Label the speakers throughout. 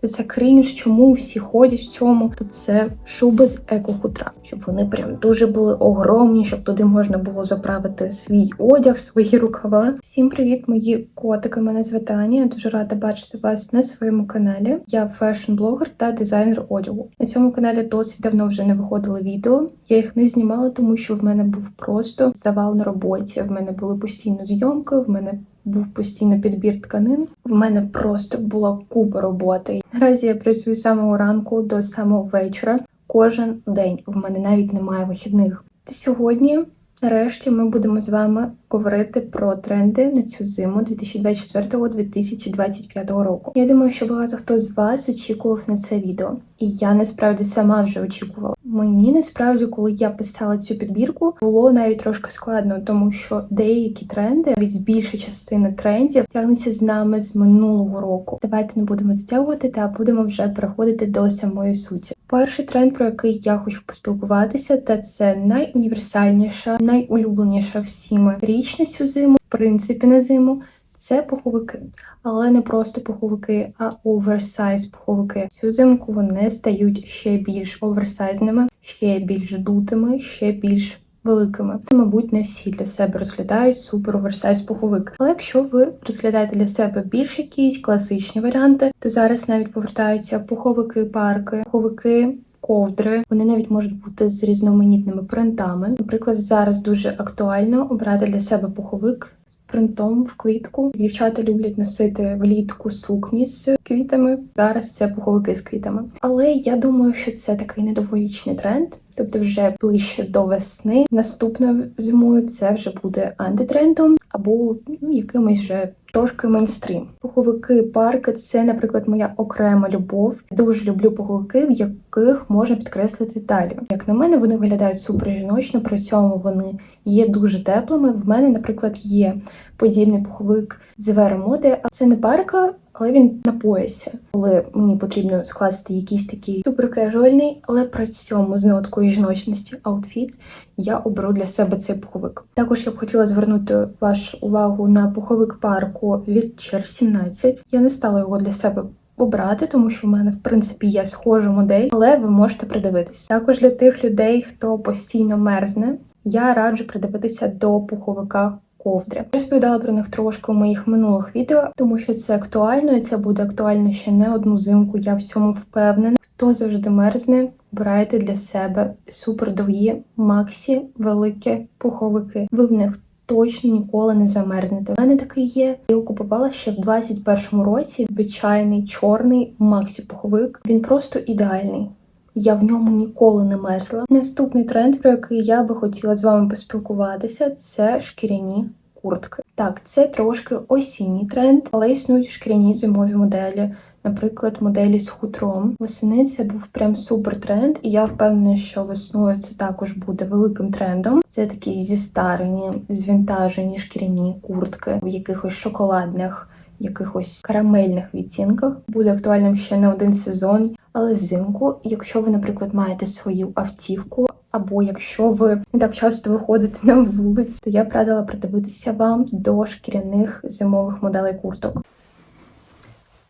Speaker 1: Та це крінж, чому всі ходять в цьому, то це шуби з еко-хутра, щоб вони прям дуже були огромні, щоб туди можна було заправити свій одяг, свої рукава. Всім привіт, мої котики. Мене звати Аня. Я дуже рада бачити вас на своєму каналі. Я фешн-блогер та дизайнер одягу. На цьому каналі досить давно вже не виходили відео. Я їх не знімала, тому що в мене був просто завал на роботі. В мене були постійно зйомки, в мене був постійно підбір тканин. В мене просто була купа роботи. Наразі я працюю з самого ранку до самого вечора. Кожен день в мене навіть немає вихідних. Та сьогодні, нарешті, ми будемо з вами говорити про тренди на цю зиму 2024-2025 року. Я думаю, що багато хто з вас очікував на це відео, і я насправді сама вже очікувала. Мені насправді, коли я писала цю підбірку, було навіть трошки складно, тому що деякі тренди, навіть більша частина трендів, тягнеться з нами з минулого року. Давайте не будемо затягувати та будемо вже переходити до самої суті. Перший тренд, про який я хочу поспілкуватися, та це найуніверсальніша, найулюбленіша всіми річ на цю зиму, в принципі, на зиму. Це пуховики, але не просто пуховики, а оверсайз пуховики. Цю зимку вони стають ще більш оверсайзними, ще більш дутими, ще більш великими. Мабуть, не всі для себе розглядають супер оверсайз пуховик. Але якщо ви розглядаєте для себе більш якісь класичні варіанти, то зараз навіть повертаються пуховики, парки, пуховики. Ковдри, вони навіть можуть бути з різноманітними принтами. Наприклад, зараз дуже актуально обрати для себе пуховик принтом в квітку. Дівчата люблять носити влітку сукні з квітами. Зараз це пуховики з квітами. Але я думаю, що це такий недовговічний тренд. Тобто, вже ближче до весни, наступною зимою це вже буде антитрендом або ну якимось вже трошки мейнстрім. Пуховики парки це, наприклад, моя окрема любов. Дуже люблю пуховики, в яких можна підкреслити талію. Як на мене, вони виглядають супер жіночно, при цьому вони є дуже теплими. В мене, наприклад, є подібний пуховик з вермоди, це не парка. Але він на поясі, коли мені потрібно скласти якийсь такий суперкежуальний, але при цьому з ноткою жіночності аутфіт, я оберу для себе цей пуховик. Також я б хотіла звернути вашу увагу на пуховик парку від Чер 17. Я не стала його для себе обрати, тому що в мене в принципі є схожа модель, але ви можете придивитись. Також для тих людей, хто постійно мерзне, я раджу придивитися до пуховика ковдри. Розповідала про них трошки у моїх минулих відео, тому що це актуально, і це буде актуально ще не одну зимку. Я в цьому впевнена. Хто завжди мерзне, обирайте для себе супердовгі максі, великі пуховики. Ви в них точно ніколи не замерзнете. У мене такий є. Я його купувала ще в 21-му році. Звичайний чорний максі пуховик. Він просто ідеальний. Я в ньому ніколи не мерзла. Наступний тренд, про який я би хотіла з вами поспілкуватися, це шкіряні куртки. Так, це трошки осінній тренд, але існують шкіряні зимові моделі. Наприклад, моделі з хутром. Восени це був прям супер тренд, і я впевнена, що весною це також буде великим трендом. Це такі зістарені, звінтажені шкіряні куртки в якихось шоколадних якихось карамельних відцінках. Буде актуальним ще не один сезон, але взимку, якщо ви, наприклад, маєте свою автівку. Або якщо ви не так часто виходите на вулицю, то я б радила придивитися вам до шкіряних зимових моделей курток.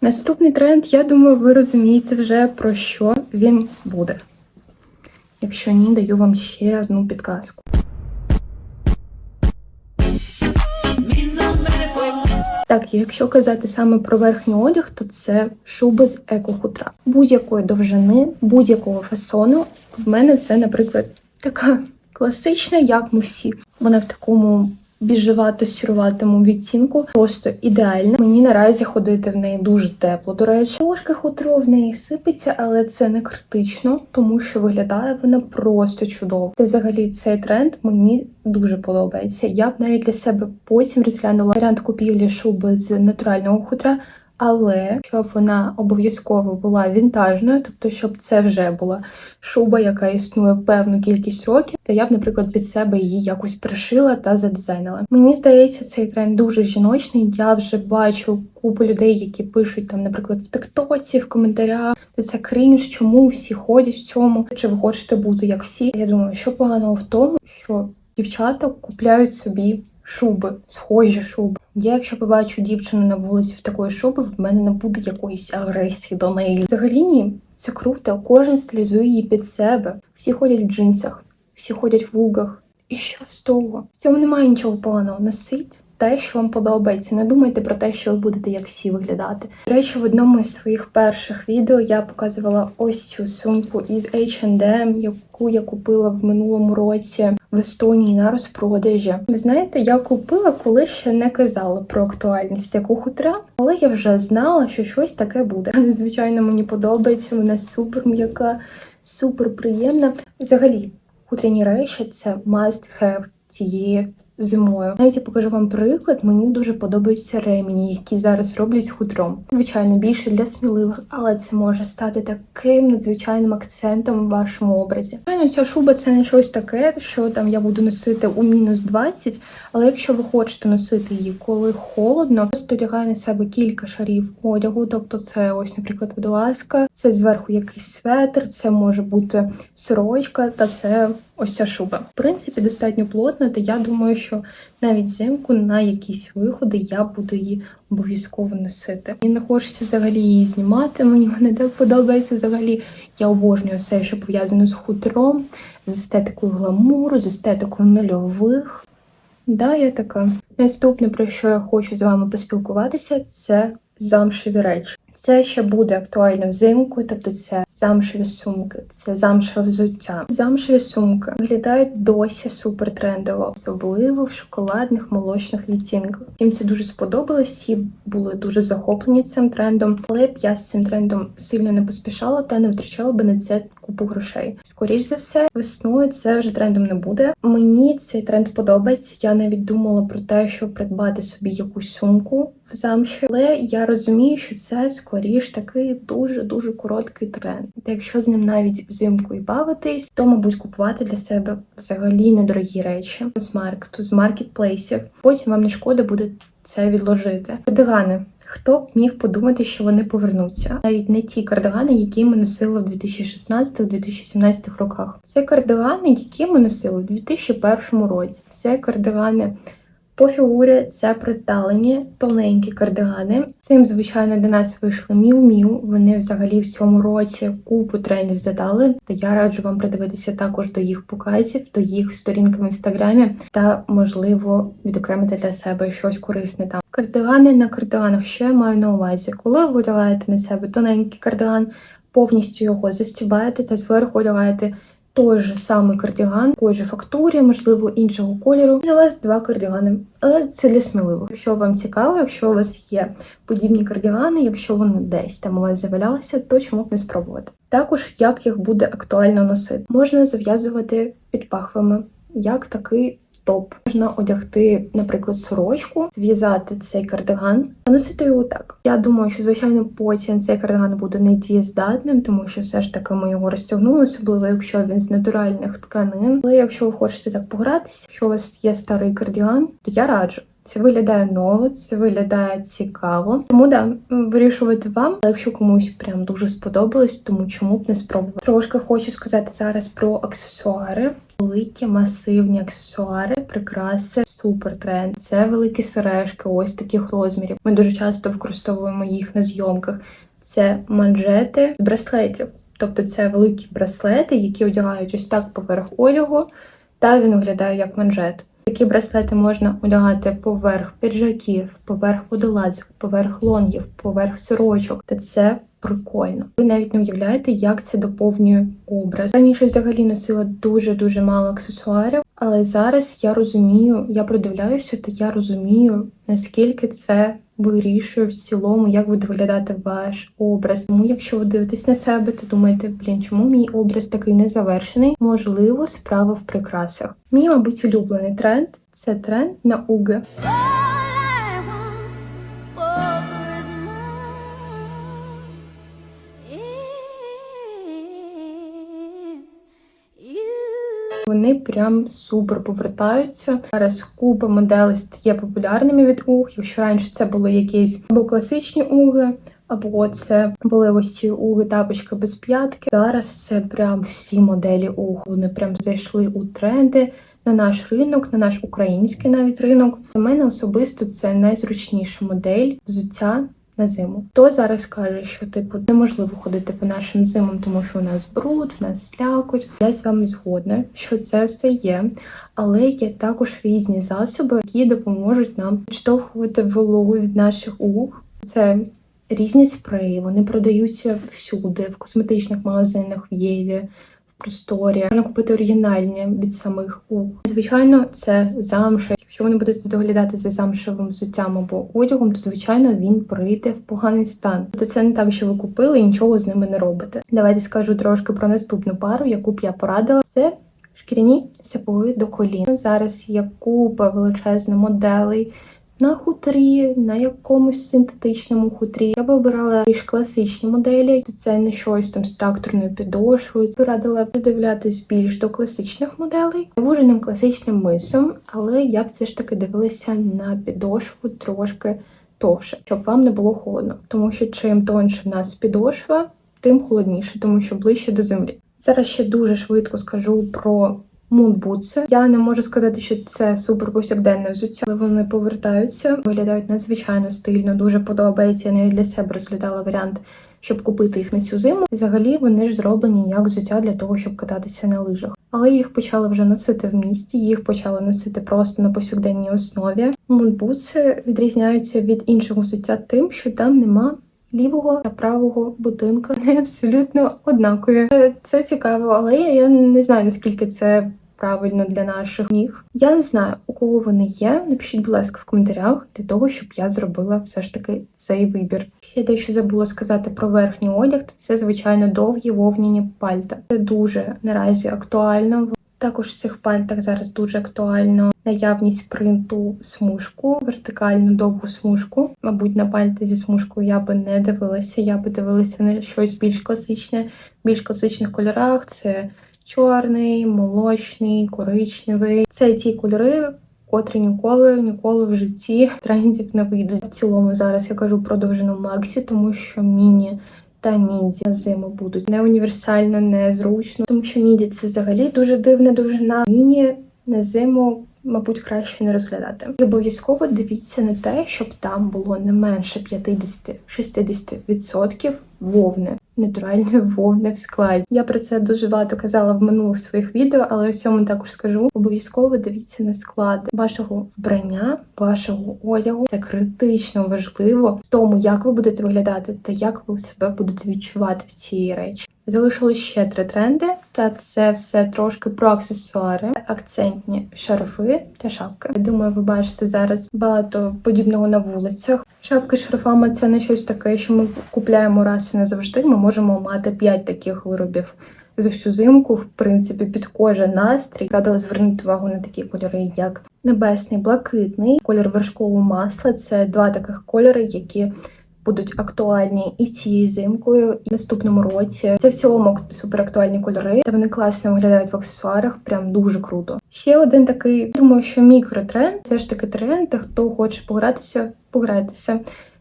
Speaker 1: Наступний тренд, я думаю, ви розумієте вже про що він буде. Якщо ні, даю вам ще одну підказку. Так, якщо казати саме про верхній одяг, то це шуби з еко-хутра. Будь-якої довжини, будь-якого фасону. В мене це, наприклад, така класична, як ми всі. Вона в такому біжевато-сіруватому відцінку. просто ідеальна. Мені наразі ходити в неї дуже тепло. До речі, трошки хутро в неї сипеться, але це не критично, тому що виглядає вона просто чудово. Та взагалі цей тренд мені дуже подобається. Я б навіть для себе потім розглянула варіант купівлі шуби з натурального хутра. Але щоб вона обов'язково була вінтажною, тобто, щоб це вже була шуба, яка існує певну кількість років, то я б, наприклад, під себе її якось пришила та задизайнила. Мені здається, цей тренд дуже жіночний. Я вже бачу купу людей, які пишуть там, наприклад, в тиктоці, в коментарях, де це крінж, чому всі ходять в цьому, чи ви хочете бути як всі. Я думаю, що поганого в тому, що дівчата купляють собі шуби, схожі шуби. Я, якщо побачу дівчину на вулиці в такої шуби, в мене не буде якоїсь агресії до неї. Взагалі ні, це круто. Кожен стилізує її під себе. Всі ходять в джинсах, всі ходять в лугах. І що з того? В цьому немає нічого поганого. Носить те, що вам подобається. Не думайте про те, що ви будете як всі виглядати. До речі, в одному із своїх перших відео я показувала ось цю сумку із H&M, яку я купила в минулому році в Естонії на розпродажі. Ви знаєте, я купила, коли ще не казала про актуальність яку хутра, але я вже знала, що щось таке буде. Звичайно, мені подобається. Вона супер м'яка, супер приємна. Взагалі, хутряні речі це must have цієї зимою. Навіть я покажу вам приклад. Мені дуже подобаються ремені, які зараз роблять хутром. Звичайно, більше для сміливих, але це може стати таким надзвичайним акцентом в вашому образі. Звичайно, ця шуба це не щось таке, що там я буду носити у мінус 20, але якщо ви хочете носити її, коли холодно, просто одягаю на себе кілька шарів одягу. Тобто, це ось, наприклад, водолазка, це зверху якийсь светр, це може бути сорочка, та це ось ця шуба. В принципі, достатньо плотна, та я думаю, що навіть взимку на якісь виходи я буду її обов'язково носити. Мені не хочеться взагалі її знімати. Мені вона так подобається взагалі. Я обожнюю все, що пов'язано з хутром, з естетикою гламуру, з естетикою нульових. Да, я така. Наступне, про що я хочу з вами поспілкуватися, це замшеві речі. Це ще буде актуально взимку, тобто це замшеві сумки, це замшеве взуття. Замшеві сумки виглядають досі супер трендово, особливо в шоколадних молочних відтінках. Всім це дуже сподобалось, всі були дуже захоплені цим трендом, але б я з цим трендом сильно не поспішала та не втрачала би на це купу грошей. Скоріш за все, весною це вже трендом не буде. Мені цей тренд подобається. Я навіть думала про те, щоб придбати собі якусь сумку в замші, але я розумію, що це скоріш такий дуже дуже короткий тренд. Та якщо з ним навіть взимку і бавитись, то мабуть купувати для себе взагалі недорогі речі з маркету, з маркетплейсів. Потім вам не шкода буде це відложити. Кардигани. Хто б міг подумати, що вони повернуться? Навіть не ті кардигани, які ми носили в 2016-2017 роках. Це кардигани, які ми носили в 2001 році. Це кардигани по фігурі, це приталені тоненькі кардигани. Цим, звичайно, до нас вийшли Міу Міу. Вони взагалі в цьому році купу трендів задали. Та я раджу вам придивитися також до їх показів, до їх сторінки в інстаграмі та, можливо, відокремити для себе щось корисне там. Кардигани на кардиганах, що я маю на увазі, коли ви одягаєте на себе тоненький кардиган, повністю його застібаєте та зверху одягаєте той же самий кардиган, такої же фактурі, можливо, іншого кольору. І на вас два кардигани, але це для сміливих. Якщо вам цікаво, якщо у вас є подібні кардигани, якщо вони десь там у вас завалялися, то чому б не спробувати? Також як їх буде актуально носити, можна зав'язувати під пахвами, як такий топ. Можна одягти, наприклад, сорочку, зв'язати цей кардиган, а носити його так. Я думаю, що звичайно потім цей кардиган буде не дієздатним, тому що все ж таки ми його розтягнули, особливо якщо він з натуральних тканин. Але якщо ви хочете так погратися, якщо у вас є старий кардиган, то я раджу. Це виглядає ново, це виглядає цікаво. Тому да, вирішувати вам. Але якщо комусь прям дуже сподобалось, тому чому б не спробувати. Трошки хочу сказати зараз про аксесуари. Великі масивні аксесуари, прикраси, супер тренд. Це великі сережки, ось таких розмірів. Ми дуже часто використовуємо їх на зйомках. Це манжети з браслетів. Тобто це великі браслети, які одягають ось так поверх одягу, та він виглядає як манжет. Такі браслети можна одягати поверх піджаків, поверх водолазок, поверх лонгів, поверх сорочок. Та це прикольно. Ви навіть не уявляєте, як це доповнює образ. Раніше взагалі носила дуже-дуже мало аксесуарів, але зараз я розумію, я придивляюся, та я розумію, наскільки це вирішує в цілому, як буде виглядати ваш образ. Тому, якщо ви дивитесь на себе, то думаєте, блін, чому мій образ такий незавершений? Можливо, справа в прикрасах. Мій, мабуть, улюблений тренд це тренд на уги. Вони прям супер повертаються. Зараз купа моделей стає популярними від уг. Якщо раніше це були якісь або класичні уги, або це були ось ці уги тапочки без п'ятки. Зараз це прям всі моделі уг. Вони прям зайшли у тренди. на наш ринок, на наш український навіть ринок. Для мене особисто це найзручніша модель взуття на зиму. Хто зараз каже, що типу неможливо ходити по нашим зимам, тому що у нас бруд, в нас слякоть. Я з вами згодна, що це все є, але є також різні засоби, які допоможуть нам відштовхувати вологу від наших ух. Це різні спреї, вони продаються всюди, в косметичних магазинах, в Єві, просторі. Можна купити оригінальні від самих ух. Звичайно, це замша. Якщо ви не будете доглядати за замшевим взуттям або одягом, то звичайно він прийде в поганий стан. Тобто це не так, що ви купили і нічого з ними не робите. Давайте скажу трошки про наступну пару, яку б я порадила. Це шкіряні сапоги до колін. Зараз є купа величезна моделей. На хутрі, на якомусь синтетичному хутрі. Я би обирала більш класичні моделі. Це не щось там з тракторною підошвою. Це радила придивлятись більш до класичних моделей, завуженим класичним мисом, але я б все ж таки дивилася на підошву трошки товше, щоб вам не було холодно. Тому що чим тоньше в нас підошва, тим холодніше, тому що ближче до землі. Зараз ще дуже швидко скажу про мунбутси. Я не можу сказати, що це супер повсякденне взуття, але вони повертаються, виглядають надзвичайно стильно. Дуже подобається. Я навіть для себе розглядала варіант, щоб купити їх на цю зиму. І взагалі вони ж зроблені як взуття для того, щоб кататися на лижах. Але їх почали вже носити в місті, їх почали носити просто на повсякденній основі. Мунбутси відрізняються від іншого взуття тим, що там нема лівого та правого будинка. Вони абсолютно однакові. Е, Це цікаво, але я не знаю наскільки це. Правильно для наших ніг. Я не знаю, у кого вони є. Напишіть, будь ласка, в коментарях для того, щоб я зробила все ж таки цей вибір. Ще дещо забула сказати про верхній одяг, то це звичайно довгі вовняні пальта. Це дуже наразі актуально. Також в цих пальтах зараз дуже актуально наявність принту смужку, вертикальну довгу смужку. Мабуть, на пальти зі смужкою я би не дивилася. Я би дивилася на щось більш класичне, в більш класичних кольорах. Це чорний, молочний, коричневий. Це ті кольори. Котрі ніколи ніколи в житті трендів не вийдуть. В цілому зараз я кажу про довжину Максі, тому що міні та міді на зиму будуть не універсально, не зручно, тому що міді це взагалі дуже дивна довжина. Міні на зиму, мабуть, краще не розглядати. І обов'язково дивіться на те, щоб там було не менше 50-60% вовни. Натуральної вовни в складі. Я про це дуже багато казала в минулих своїх відео, але в цьому також скажу. Обов'язково дивіться на склад вашого вбрання, вашого одягу. Це критично важливо в тому, як ви будете виглядати та як ви себе будете відчувати в цій речі. Залишилось ще три тренди, та це все трошки про аксесуари, акцентні шарфи та шапки. Я думаю, ви бачите зараз багато подібного на вулицях. Шапки з шарфами це не щось таке, що ми купляємо раз і назавжди. Ми можемо мати п'ять таких виробів за всю зимку, в принципі, під кожен настрій. Радила звернути увагу на такі кольори, як небесний, блакитний, колір вершкового масла. Це два таких кольори, які будуть актуальні і цією зимкою, і в наступному році. Це в цілому суперактуальні кольори, та вони класно виглядають в аксесуарах, прям дуже круто. Ще один такий, думаю, що мікротренд, це ж таки тренд, хто хоче погратися, погратися.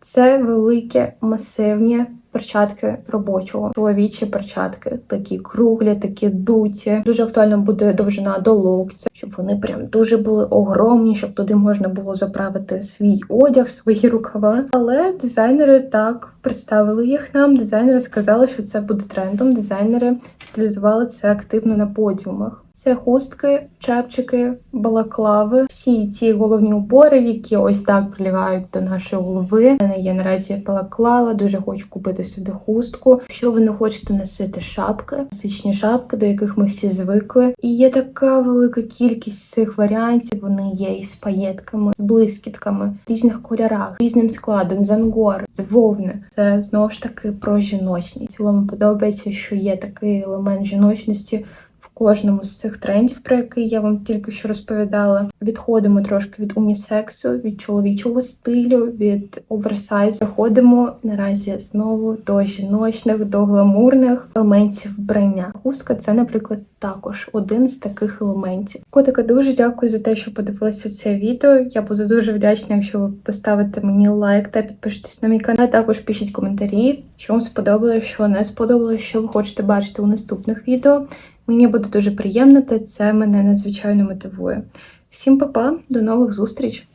Speaker 1: Це великі масивні перчатки робочого, чоловічі перчатки, такі круглі, такі дуті. Дуже актуально буде довжина до локтя, щоб вони прям дуже були огромні, щоб туди можна було заправити свій одяг, свої рукава. Але дизайнери так представили їх нам. Дизайнери сказали, що це буде трендом. Дизайнери стилізували це активно на подіумах. Це хустки, чепчики, балаклави, всі ці головні убори, які ось так прилягають до нашої голови. У мене є наразі балаклава, дуже хочу купити собі хустку. Якщо ви не хочете носити шапки, класичні шапки, до яких ми всі звикли. І є така велика кількість цих варіантів. Вони є із паєтками, з блискітками, в різних кольорах, різним складом, з ангор, з вовни. Це знову ж таки про жіночність. Цілому подобається, що є такий елемент жіночності кожному з цих трендів, про який я вам тільки що розповідала. Відходимо трошки від унісексу, від чоловічого стилю, від оверсайзу. Переходимо наразі знову до жіночних, до гламурних елементів вбрання. Хустка це, наприклад, також один з таких елементів. Котика, дуже дякую за те, що подивилися це відео. Я буду дуже вдячна, якщо ви поставите мені лайк та підпишитесь на мій канал. Також пишіть коментарі, що вам сподобалось, що не сподобалось, що ви хочете бачити у наступних відео. Мені буде дуже приємно, та це мене надзвичайно мотивує. Всім па-па, до нових зустріч!